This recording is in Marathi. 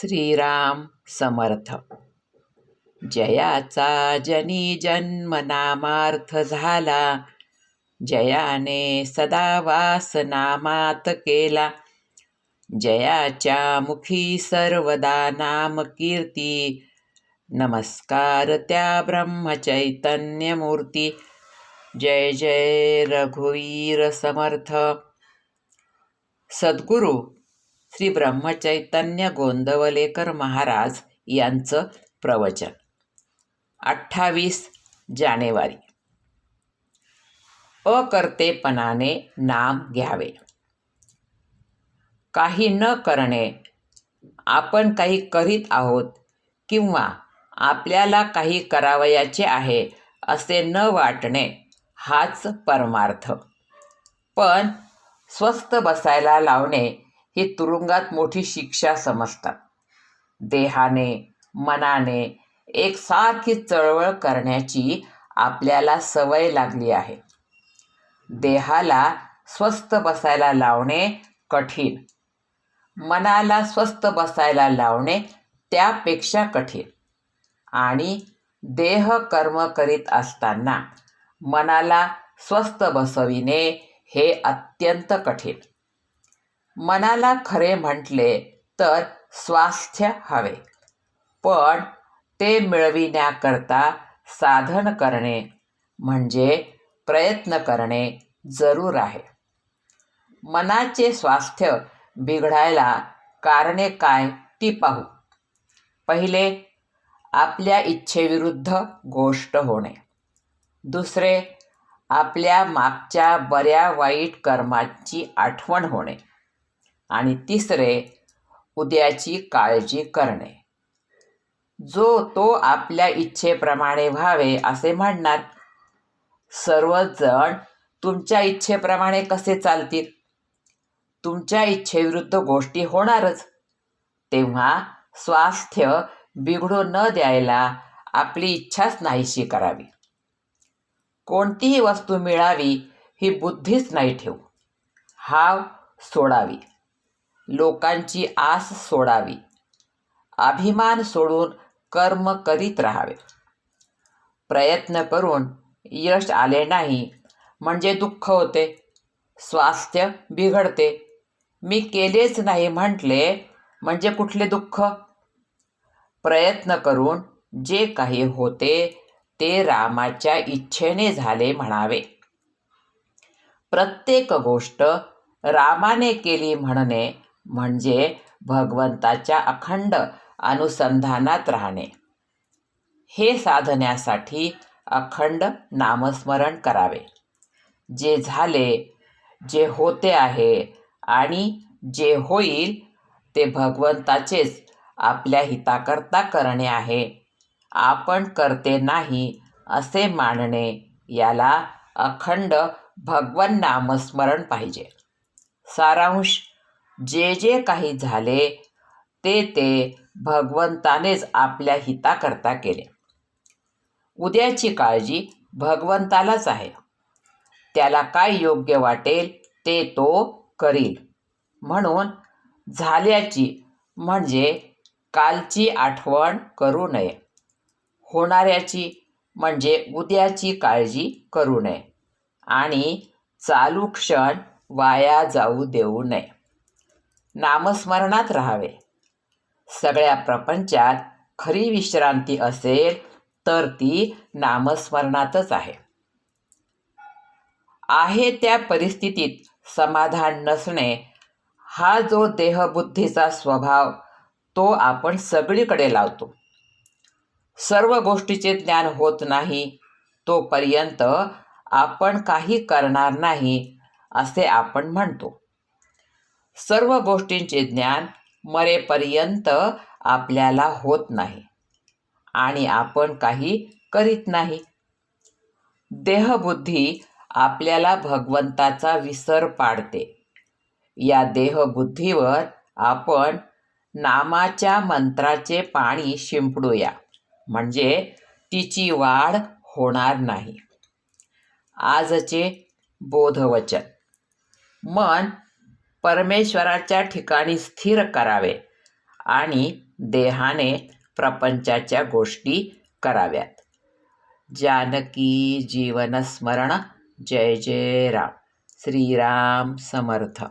श्रीराम समर्थ। जयाचा जनी जन्म नामार्थ झाला जयाने सदा वास नामात केला. जयाच्या मुखी सर्वदा नाम कीर्ती नमस्कार त्या ब्रह्मचैतन्य मूर्ती जय जय रघुवीर समर्थ। सद्गुरू श्री ब्रह्मचैतन्य गोंदवलेकर महाराज यांचं प्रवचन. अठ्ठावीस जानेवारी. अकर्तेपणाने नाम घ्यावे. काही न करणे आपण काही करीत आहोत किंवा आपल्याला काही करावयाचे आहे असे न वाटणे हाच परमार्थ. पण स्वस्थ बसायला लावणे ही तुरुंगात मोठी शिक्षा समजतात. देहाने मनाने एकसारखी चळवळ करण्याची आपल्याला सवय लागली आहे. देहाला स्वस्थ बसायला लावणे कठीण. मनाला स्वस्थ बसायला लावणे त्यापेक्षा कठीण. आणि देह कर्म करीत असताना मनाला स्वस्थ बसविणे हे अत्यंत कठीण. मनाला खरे म्हटले तर स्वास्थ्य हवे. पण ते मिळविण्याकरता साधन करणे म्हणजे प्रयत्न करणे जरूर आहे. मनाचे स्वास्थ्य बिघडायला कारणे काय ती पाहू. पहिले आपल्या इच्छेविरुद्ध गोष्ट होणे. दुसरे आपल्या मागच्या बऱ्या वाईट कर्माची आठवण होणे. आणि तिसरे उद्याची काळजी करणे. जो तो आपल्या इच्छेप्रमाणे व्हावे असे म्हणणार सर्वजण तुमच्या इच्छेप्रमाणे कसे चालतील? तुमच्या इच्छेविरुद्ध गोष्टी होणारच. तेव्हा स्वास्थ्य बिघडू न द्यायला आपली इच्छाच नाहीशी करावी. कोणतीही वस्तू मिळावी ही बुद्धीच नाही ठेवू. हाव सोडावी. लोकांची आस सोडावी. अभिमान सोडून कर्म करीत राहावे. प्रयत्न करून यश आले नाही म्हणजे दुःख होते. स्वास्थ्य बिघडते. मी केलेच नाही म्हटले म्हणजे कुठले दुःख? प्रयत्न करून जे काही होते ते रामाच्या इच्छेने झाले म्हणावे. प्रत्येक गोष्ट रामाने केली म्हणणे म्हणजे भगवंताच्या अखंड अनुसंधानात राहणे. हे साधण्यासाठी अखंड नामस्मरण करावे. जे झाले जे होते आहे आणि जे होईल ते भगवंताचेच आपल्या हिताकरता करणे आहे. आपण करते नाही असे मानणे याला अखंड भगवन नामस्मरण पाहिजे. सारांश जे जे काही झाले ते ते भगवंतानेच आपल्या हिताकरता केले. उद्याची काळजी भगवंतालाच आहे. त्याला काय योग्य वाटेल ते तो करील. म्हणून झाल्याची म्हणजे कालची आठवण करू नये. होणाऱ्याची म्हणजे उद्याची काळजी करू नये. आणि चालू क्षण वाया जाऊ देऊ नये. नामस्मरणात राहावे. सगळ्या प्रपंचात खरी विश्रांती असेल तर ती नामस्मरणातच आहे. आहे त्या परिस्थितीत समाधान नसणे हा जो देहबुद्धीचा स्वभाव तो आपण सगळीकडे लावतो. सर्व गोष्टीचे ज्ञान होत नाही तोपर्यंत आपण काही करणार नाही असे आपण म्हणतो. सर्व गोष्टींचे ज्ञान मरेपर्यंत आपल्याला होत नाही आणि आपण काही करीत नाही. देहबुद्धी आपल्याला भगवंताचा विसर पाडते. या देहबुद्धीवर आपण नामाच्या मंत्राचे पाणी शिंपडूया म्हणजे तिची वाढ होणार नाही. आजचे बोधवचन. मन परमेश्वराच्या ठिकाणी स्थिर करावे आणि देहाने प्रपंचाच्या गोष्टी कराव्यात. जानकी जीवनस्मरण. जय जय राम. श्रीराम समर्थ.